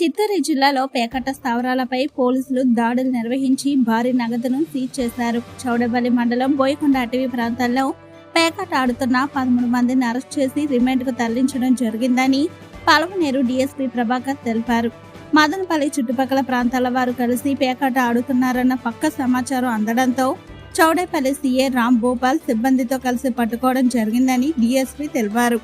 చిత్తూరు జిల్లాలో పేకట్ట స్థావరాలపై పోలీసులు దాడులు నిర్వహించి భారీ నగదును సీజ్ చేశారు. చౌడపల్లి మండలం బోయకొండ అటవీ ప్రాంతాల్లో పేకట్ట ఆడుతున్న పదమూడు మందిని అరెస్ట్ చేసి రిమాండ్కు తరలించడం జరిగిందని పలమనేరు డీఎస్పీ ప్రభాకర్ తెలిపారు. మదనపల్లి చుట్టుపక్కల ప్రాంతాల వారు కలిసి పేకాట ఆడుతున్నారన్న పక్క సమాచారం అందడంతో చౌడేపల్లి సీఏ రామ్ భోపాల్ సిబ్బందితో కలిసి పట్టుకోవడం జరిగిందని డీఎస్పీ తెలిపారు.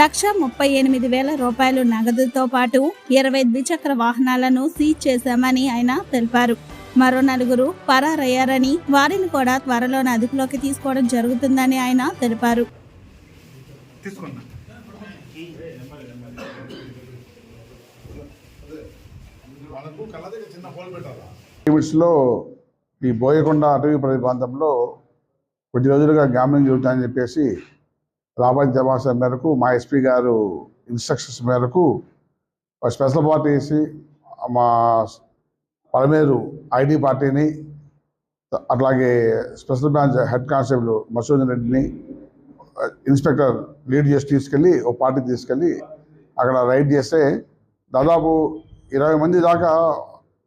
లక్ష ముప్పై ఎనిమిది వేల రూపాయలు నగదుతో పాటు ఇరవై ద్విచక్ర వాహనాలను సీజ్ చేశామని ఆయన తెలిపారు. మరో నలుగురు పరారయ్యారని వారిని కూడా త్వరలోనే అదుపులోకి తీసుకోవడం జరుగుతుందని ఆయన తెలిపారు. ఈ బోయకొండ అటవీ ప్రాంతంలో కొద్ది రోజులుగా గ్యామ్లింగ్ జరుగుతాయని చెప్పేసి రాబోయే సమాచారం మేరకు మా ఎస్పీ గారు ఇన్స్ట్రక్షన్స్ మేరకు స్పెషల్ పార్టీ వేసి మా పలమేరు ఐడి పార్టీని అట్లాగే special branch head constable Masood రెడ్డిని ఇన్స్పెక్టర్ లీడ్ చేసి తీసుకెళ్ళి ఓ పార్టీ తీసుకెళ్ళి అక్కడ రైడ్ చేస్తే దాదాపు ఇరవై మంది దాకా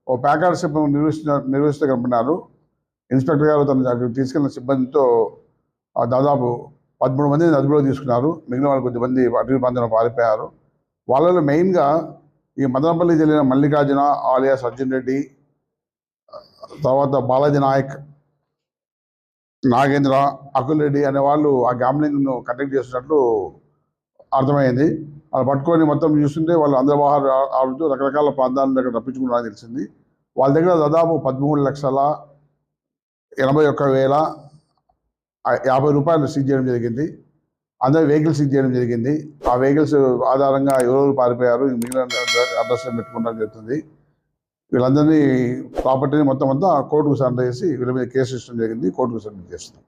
ఓ ప్యాకెట్ సిబ్బంది నిర్వహిస్తున్న నిర్వహిస్తూ కనపడినారు. ఇన్స్పెక్టర్ గారు తన అక్కడికి తీసుకెళ్ళిన సిబ్బందితో దాదాపు పదమూడు మందిని అదుపులో తీసుకున్నారు. మిగిలిన వాళ్ళు కొద్దిమంది అటవీ ప్రాంతంలో పారిపోయారు. వాళ్ళలో మెయిన్గా ఈ మదనపల్లి జిల్లా మల్లికార్జున ఆలియాస్ అర్జున్ రెడ్డి తర్వాత బాలాజీ నాయక్ నాగేంద్ర అకుల్ రెడ్డి అనే వాళ్ళు ఆ గ్యాంబ్లింగ్ను కండక్ట్ చేస్తున్నట్లు అర్థమైంది. వాళ్ళు పట్టుకొని మొత్తం చూస్తుంటే వాళ్ళు అందరి ఆడుతూ రకరకాల ప్రాంతాల దగ్గర తప్పించుకున్నారని తెలిసింది. వాళ్ళ దగ్గర దాదాపు పదమూడు లక్షల ఎనభై ఒక్క వేల యాభై రూపాయలు సీజ్ చేయడం జరిగింది. అందరి వెహికల్స్ సీజ్ చేయడం జరిగింది. ఆ వెహికల్స్ ఆధారంగా ఎవరెవరు పారిపోయారు. మిగిలిన అడ్రస్ పెట్టుకోవడం జరుగుతుంది. వీళ్ళందరినీ ప్రాపర్టీని మొత్తం అంతా కోర్టుకు సరెండర్ చేసి వీళ్ళ మీద కేసు ఇష్టం జరిగింది. కోర్టుకు సరెండర్ చేస్తున్నాం.